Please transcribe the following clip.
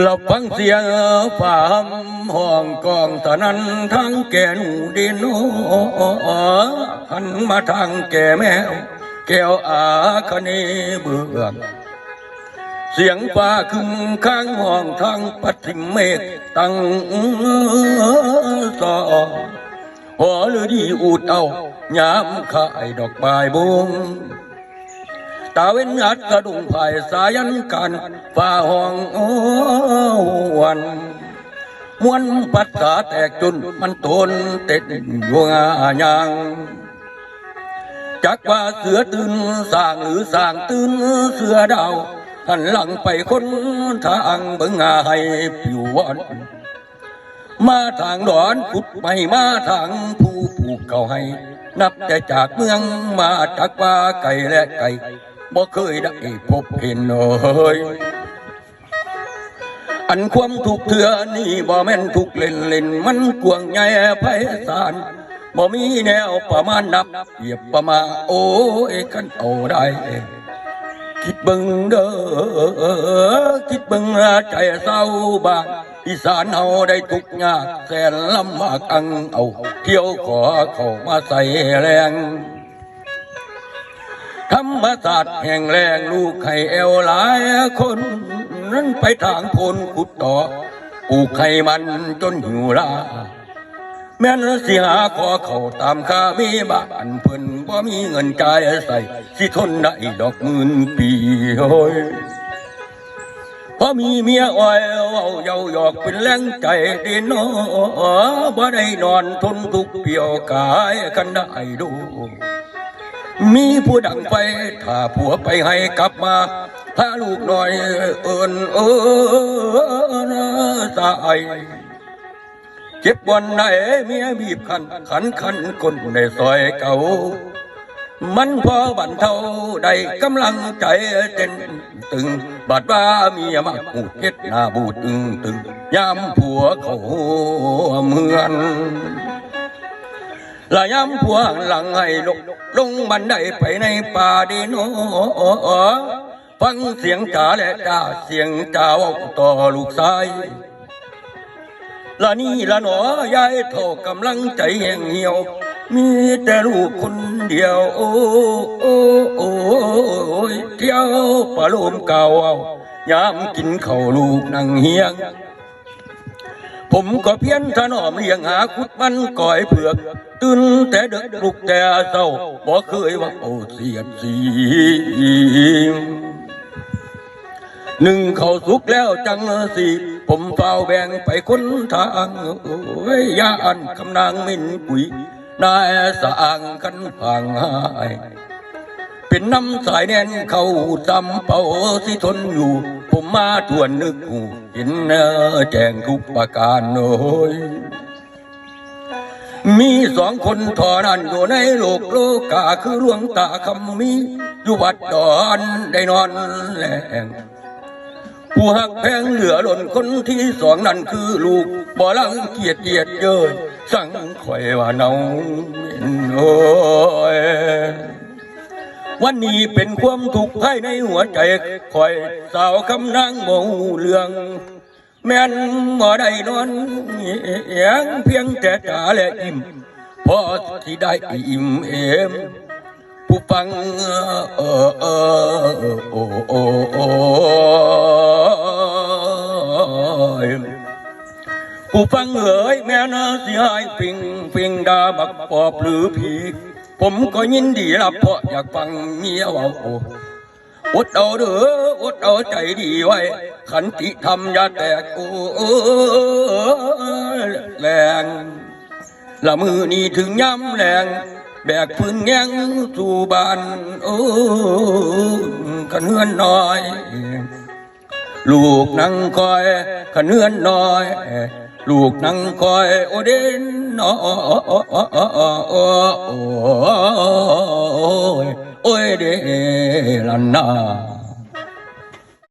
หลับฟังเสียงฝ่าห้องกองตอนนั้นทั้งแก่นูดินโอหันมาทางแก่แมวแก้วอาคเนเบืองเสียงฟ้าคึงข้างห้องทางปัทิมเมฆตั้งสอหอฤดีอูดเอายามขายดอกไม้บุง ตาเว้นอัดกระดุงภายสายันกันฝ่าห้องโอ้วันมวนปัสสาแตกจนมันตนเต็ดยวงอายังจักว่าเสือตื่นสร้างหรือสร้างตื่นเสือดาวหันหลังไปคนทางเบิ่งอาให้ผิววันมาทางดอนขุดไม่มาทางผู้ผูกเขาให้ นับแต่จากเมืองมาจากว่าไก่และไก่ บ่เคยได้พบเห็นเลยอันความถูกข์เถื่อนี่บ่แม่นถูกเล่นเล่นมันกวางใหญ่ไพศาลบ่มีแนวประมาณนับเทียบประมาณโอ้ยกันเอาได้คิดเบิ่งเด้อคิดเบิ่งใจเศร้าบานอีสานเฮาได้ทุกยากแสนลำบากอังเอาเที่ยวขอเข้ามาใส่แรง มศาสตร์แห่งแรงลูกไข่เอวหลายคน นั้นไปทางพลขุดต่อปลูกไข่มันจนหิวลาแม่นสิหาขอเขาตามค่ามีบ้านเพิ่นบ่ามีเงินจ่ายใส่ สิทนได้ดอกหมื่นปีโอ้ยพอมีเมียอ้อยเว้าเยาหยอกเป็นแรงใจดีน้อบ่ได้นอนทนทุกข์เปรียวกายกันได้ดู มีผู้ดังไป ถ้าผัวไปให้กลับมาพาลูกหน่อยเอินเอินสายเจ็บวันไหนเมียบีบคัน ขันขันคนในซอยเก่า มันพอบันเทาได้กำลังใจเต้นตึง บาดว่าเมียมาหูดเฮ็ดหน้าบูดตึงตึงยามผัวเขาเมือน ละยามผัวหลังให้ลงลงบันไดไปในป่าดีโนฟังเสียงจ่าและจ่าเสียงจ่าว่าต่อลูกชายละนี่ละหนอยายเท่ากำลังใจแห้งเหี่ยว มีแต่ลูกคนเดียว โอ้โอ้โอ้ยเที่ยวปลาโลมเก่าเอายามกินข้าวลูกนั่งเฮียง ผมก็เพี้ยนถนอมเลี้ยงหาคุดมันก่อยเผือกตื่นแต่ดึกลุกแต่เศร้าบ่เคยว่าโอ้เสียดสีหนึ่งเขาสุกแล้วจังสิผมเฝ้าแบ่งไปคนทางโอ้ยยาอันคำนางมินกุยนายสร้างกันพังหายเป็นน้ำสายแน่นเขาจำเป่าสิทนอยู่ ผมมาทวนนึกหูเห็นเนอแจงทุกประการโอ้ยมีสองคนทอนันอยู่ในโลกโลกาคือหลวงตาคำมีอยู่วัดดอนได้นอนแหลงผู้หักแพงเหลือหล่นคนที่สองนั่นคือลูกบ่ลังเกียจเกียดเยินสั่งข่อยว่าเนาโอ้ย วันนี้เป็นความทุกข์ภายในหัวใจข่อยสาวคำนางโมเรื่อง แม่นบ่ได้นอนเอียงเพียงแต่ตาและอิ่มพอที่ได้อิ่มเอมผู้ฟังเออเออโอโอโอผู้ฟังเอ๋ยแม่นาเสียหายปิงปิงดาบักปอบหรือผี ผมก็ยินดีรับเพราะอยากฟังเมียเว่าโออดเอาเด้ออดเอาใจดีไว้ ขันติธรรมอย่าแตกโอ้แรงละมือนี้ถึงย้ำแรงแบกพื้นแงงสู่บ้านโอ้ขันเฮือนน้อย ลูกนั่งคอยขันเฮือนน้อย ลูกนั่งคอยโอเดนน้อยโอ้ยโอ้ยเดลันนา